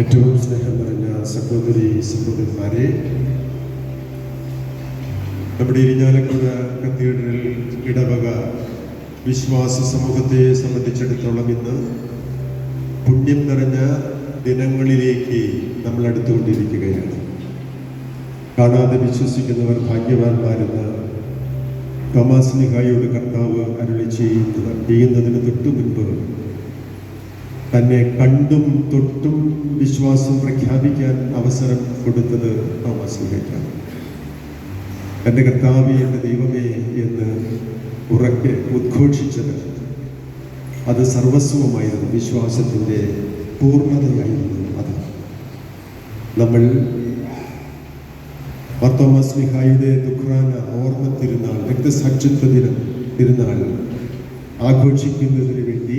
ഏറ്റവും സ്നേഹം നിറഞ്ഞ സഹോദരി സഹോദരന്മാരെ നമ്മുടെ ഇരിഞ്ഞാലക്കുട കത്തീഡ്രൽ ഇടവക വിശ്വാസ സമൂഹത്തെ സംബന്ധിച്ചിടത്തോളം ഇന്ന് പുണ്യം നിറഞ്ഞ ദിനങ്ങളിലേക്ക് നമ്മൾ അടുത്തുകൊണ്ടിരിക്കുകയാണ്. കാണാതെ വിശ്വസിക്കുന്നവർ ഭാഗ്യവാന്മാരെന്ന് തോമാസ് നിഹായോട് കർത്താവ് അരുളി ചെയ്യുന്നത് ചെയ്യുന്നതിന് തൊട്ടു മുൻപ് തന്നെ കണ്ടും തൊട്ടും വിശ്വാസം പ്രഖ്യാപിക്കാൻ അവസരം കൊടുത്തത് തോമസിലേക്കാണ് എന്റെ കർത്താവി എന്റെ ദൈവമേ എന്ന് ഉറക്കെ ഉദ്ഘോഷിച്ചത് അത് സർവസ്വമായിരുന്നു വിശ്വാസത്തിന്റെ പൂർണതയായിരുന്നു അത്. നമ്മൾ മർത്തോമസ് മിഹായുടെ ദുഃഖാന ഓർമ്മ തിരുനാൾ രക്തസാക്ഷിത്വ ദിനം തിരുനാൾ ആഘോഷിക്കുന്നതിന് വേണ്ടി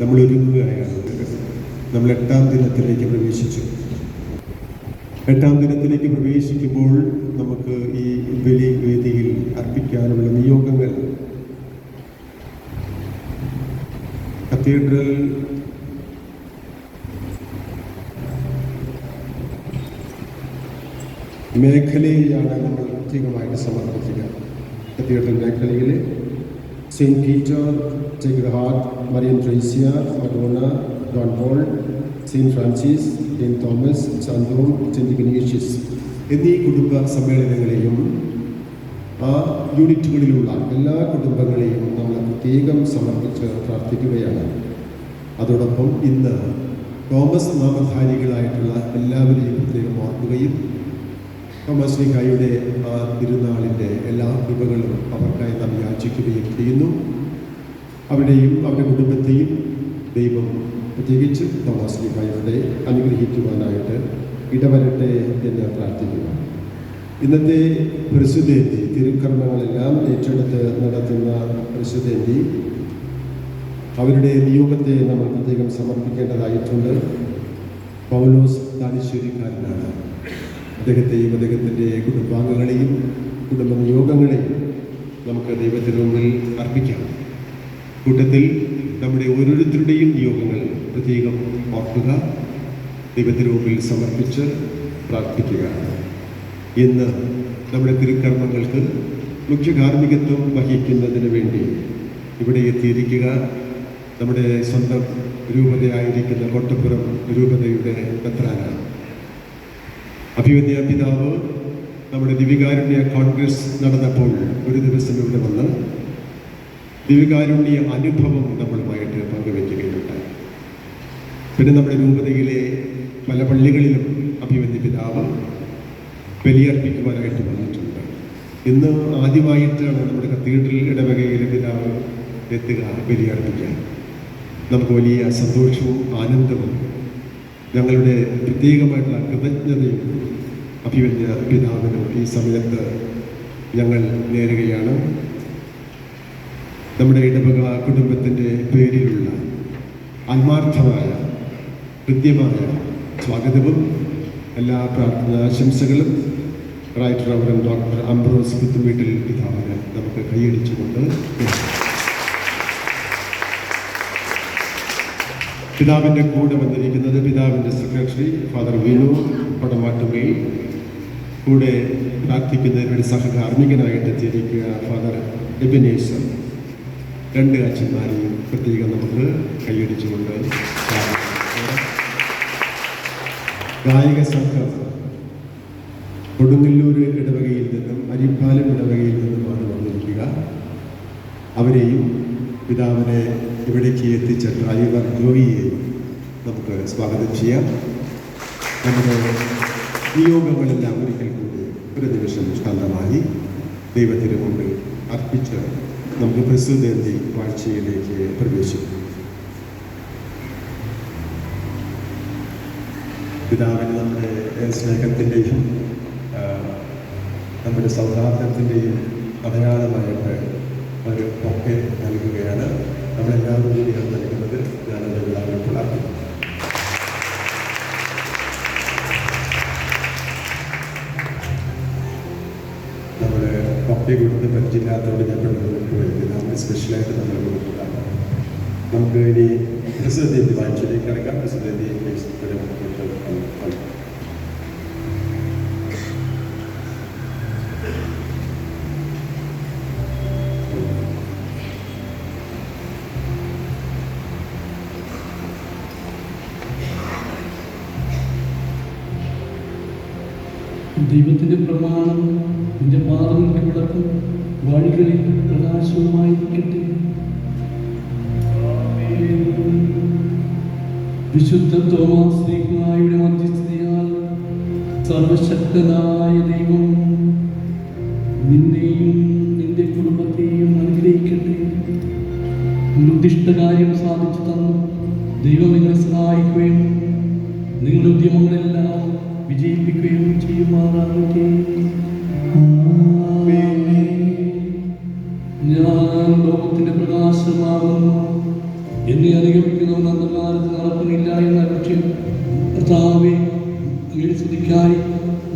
നമ്മൾ ഒരുങ്ങുകയാണ്. നമ്മൾ എട്ടാം ദിനത്തിലേക്ക് പ്രവേശിച്ചു. എട്ടാം ദിനത്തിലേക്ക് പ്രവേശിക്കുമ്പോൾ നമുക്ക് ഈ ബലി വേദിയിൽ അർപ്പിക്കാനുള്ള നിയോഗങ്ങൾ. കത്തീഡ്രൽ മേഖലയിലാണ് നമ്മൾ പ്രത്യേകമായിട്ട് സമർപ്പിക്കുക. കത്തീഡ്രൽ മേഖലയിൽ saint the heart, Marian Theresa Madonna, John Paul, saint Francis saint Thomas ചാന്തോം saint ഗനീഷ്യസ് എന്നീ കുടുംബ സമ്മേളനങ്ങളെയും ആ യൂണിറ്റുകളിലുള്ള എല്ലാ കുടുംബങ്ങളെയും നമ്മൾ പ്രത്യേകം സമർപ്പിച്ച് പ്രാർത്ഥിക്കുകയാണ്. അതോടൊപ്പം ഇന്ന് തോമസ് നാമധാരികളായിട്ടുള്ള എല്ലാവരെയും പ്രത്യേകം ഓർക്കുകയും തോമസ് ലിഹായുടെ ആ തിരുനാളിന്റെ എല്ലാ കൃപകളും അവർക്കായി നാം യാചിക്കുകയും ചെയ്യുന്നു. അവരുടെയും അവരുടെ കുടുംബത്തെയും ദൈവം പ്രത്യേകിച്ച് തോമസ് ലിഹായുടെ അനുഗ്രഹിക്കുവാനായിട്ട് ഇടവരട്ടെ എന്ന് പ്രാർത്ഥിക്കുക ഇന്നത്തെ പ്രസിദ്ധേന്തി തിരുക്കർമ്മങ്ങളെല്ലാം ഏറ്റെടുത്ത് നടത്തുന്ന പ്രസിദ്ധേന്തി അവരുടെ നിയോഗത്തെ നമ്മൾ പ്രത്യേകം സമർപ്പിക്കേണ്ടതായിട്ടുണ്ട്. പൗലോസ് താനിശ്ശേരിക്കാരനാണ് അദ്ദേഹത്തെയും അദ്ദേഹത്തിന്റെ കുടുംബാംഗങ്ങളെയും കുടുംബ നമുക്ക് ദൈവത്തിന് മുമ്പിൽ അർപ്പിക്കാം. കൂട്ടത്തിൽ നമ്മുടെ ഓരോരുത്തരുടെയും നിയോഗങ്ങൾ പ്രത്യേകം ഓർക്കുക ദൈവത്തിന് മുമ്പിൽ സമർപ്പിച്ച് പ്രാർത്ഥിക്കുക. ഇന്ന് നമ്മുടെ തിരുക്കർമ്മങ്ങൾക്ക് മുഖ്യ കാർമ്മികത്വം വഹിക്കുന്നതിന് വേണ്ടി ഇവിടെ എത്തിയിരിക്കുക. നമ്മുടെ സ്വന്തം രൂപതയായിരിക്കുന്ന കോട്ടപ്പുറം രൂപതയുടെ പത്രാനാണ് അഭിവന്യ പിതാവ് നമ്മുടെ ദിവികാരുണ്യ കോൺഗ്രസ് നടന്നപ്പോൾ ഒരു ദിവസം ഇവിടെ വന്ന് ദിവികാരുണ്യ അനുഭവം നമ്മളുമായിട്ട് പങ്കുവയ്ക്കുകയുണ്ടായി പിന്നെ നമ്മുടെ രൂപതയിലെ പല പള്ളികളിലും അഭിവന്യ പിതാവ് ബലിയർപ്പിക്കുവാനായിട്ട് വന്നിട്ടുണ്ട്. ഇന്ന് ആദ്യമായിട്ടാണ് നമ്മുടെ കത്തീഡ്രൽ ഇടവകയിലെ പിതാവ് എത്തുക ബലിയർപ്പിക്കാൻ. നമുക്ക് വലിയ സന്തോഷവും ആനന്ദവും ഞങ്ങളുടെ പ്രത്യേകമായിട്ടുള്ള കൃതജ്ഞതയും അഭിവന്യ പിതാവിനും ഈ സമയത്ത് ഞങ്ങൾ നേരുകയാണ്. നമ്മുടെ ഇടവക കുടുംബത്തിന്റെ പേരിലുള്ള ആത്മാർത്ഥമായ കൃത്യമായ സ്വാഗതവും എല്ലാ പ്രാർത്ഥനാശംസകളും right reverend doctor Ambrose Puthuveettil പിതാവിന് നമുക്ക് കൈയടിച്ചുകൊണ്ട് പിതാവിന്റെ കൂടെ വന്നിരിക്കുന്നത് പിതാവിന്റെ സെക്രട്ടറി ഫാദർ വിനു പടമാറ്റുമേ കൂടെ പ്രാർത്ഥിക്കുന്നതിന് വേണ്ടി സഹകാർമ്മികനായിട്ട് എത്തിയിരിക്കുക ഫാദർ എബിനേസർ. രണ്ട് അച്ഛന്മാരെയും പ്രത്യേകം നമുക്ക് കൈയടിച്ചുകൊണ്ട്. ഗായക സംഘം കൊടുങ്ങല്ലൂർ ഇടവകയിൽ നിന്നും അരിപ്പാലം ഇടവകയിൽ നിന്നുമാണ് വന്നിരിക്കുക. അവരെയും പിതാവിനെ ഇവിടേക്ക് എത്തിച്ച ഡ്രൈവർ ജോയിയെ നമുക്ക് സ്വാഗതം ചെയ്യാം. നമ്മുടെ നിയോഗങ്ങളെല്ലാം ഒരിക്കൽ കൂടി ഒരു നിമിഷം ശാന്തമായി ദൈവത്തിന് മുമ്പിൽ അർപ്പിച്ച് നമുക്ക് പ്രസിദ്ധി വാഴ്ചയിലേക്ക് പ്രവേശിക്കും. പിതാവിന് നമ്മുടെ സ്നേഹത്തിന്റെയും നമ്മുടെ സൗഹാർദ്ദത്തിന്റെയും അടയാളമായിട്ട് നമ്മളെല്ലാവരും കൂടിയാണ് നൽകുന്നത് നമ്മൾ ഒക്കെ കൊടുത്ത് പരിചയമില്ലാത്തതുകൊണ്ട് ഞാൻ പെട്ടെന്ന് പോയത് നമ്മൾ സ്പെഷ്യലായിട്ട് നമ്മൾ കൊടുക്കുന്നതാണ് നമുക്ക് ഇനി പ്രസിദ്ധി വായിച്ചിലേക്ക് കിടക്കാം? പ്രസിദ്ധി ദൈവത്തിന്റെ പ്രമാണം നിന്റെ പാദം വിളക്കും വഴികളിൽ പ്രകാശവുമായിരിക്കട്ടെ. വിശുദ്ധ തോമാസ് ശ്രീഹായുടെ മധ്യസ്ഥതയാൽ സർവശക്തനായ ദൈവം നിന്നെയും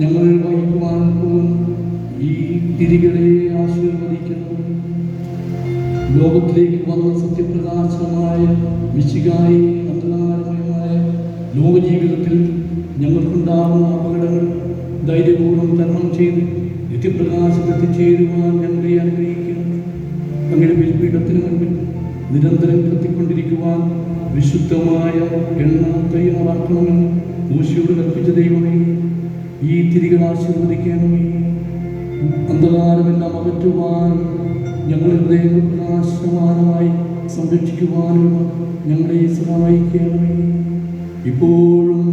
ഞങ്ങൾ പോകുന്ന. ഈ തിരികളെ ആശീർവദിക്കുന്നു. ലോകത്തിലേക്ക് വന്ന സത്യപ്രകാശമായ വിശികായി അന്ധകാരമയമായ ലോകജീവിതത്തിൽ ഞങ്ങൾക്കുണ്ടാകുന്ന അപകടങ്ങൾ ധൈര്യപൂർവം തരണം ചെയ്ത് നിത്യപ്രകാശത്തിൽ എത്തിച്ചേരുവാൻ ഞങ്ങളെ അനുഗ്രഹിക്കുന്നു. അങ്ങയുടെ ബലിപീഠത്തിന് മുൻപിൽ നിരന്തരം കത്തിക്കൊണ്ടിരിക്കുവാൻ വിശുദ്ധമായ എണ്ണ തയ്യാറാക്കണമെന്ന് മൂശിയോട് കൽപ്പിച്ച ദൈവമേ ഈ തിരികൾ ആശീർവദിക്കണമേ അന്ധകാരമെല്ലാം അകറ്റുവാനും ഞങ്ങളുടെ ഹൃദയങ്ങൾ പ്രകാശമാനമായി സംരക്ഷിക്കുവാനും ഞങ്ങളെ സഹായിക്കണമേ. ഇപ്പോഴും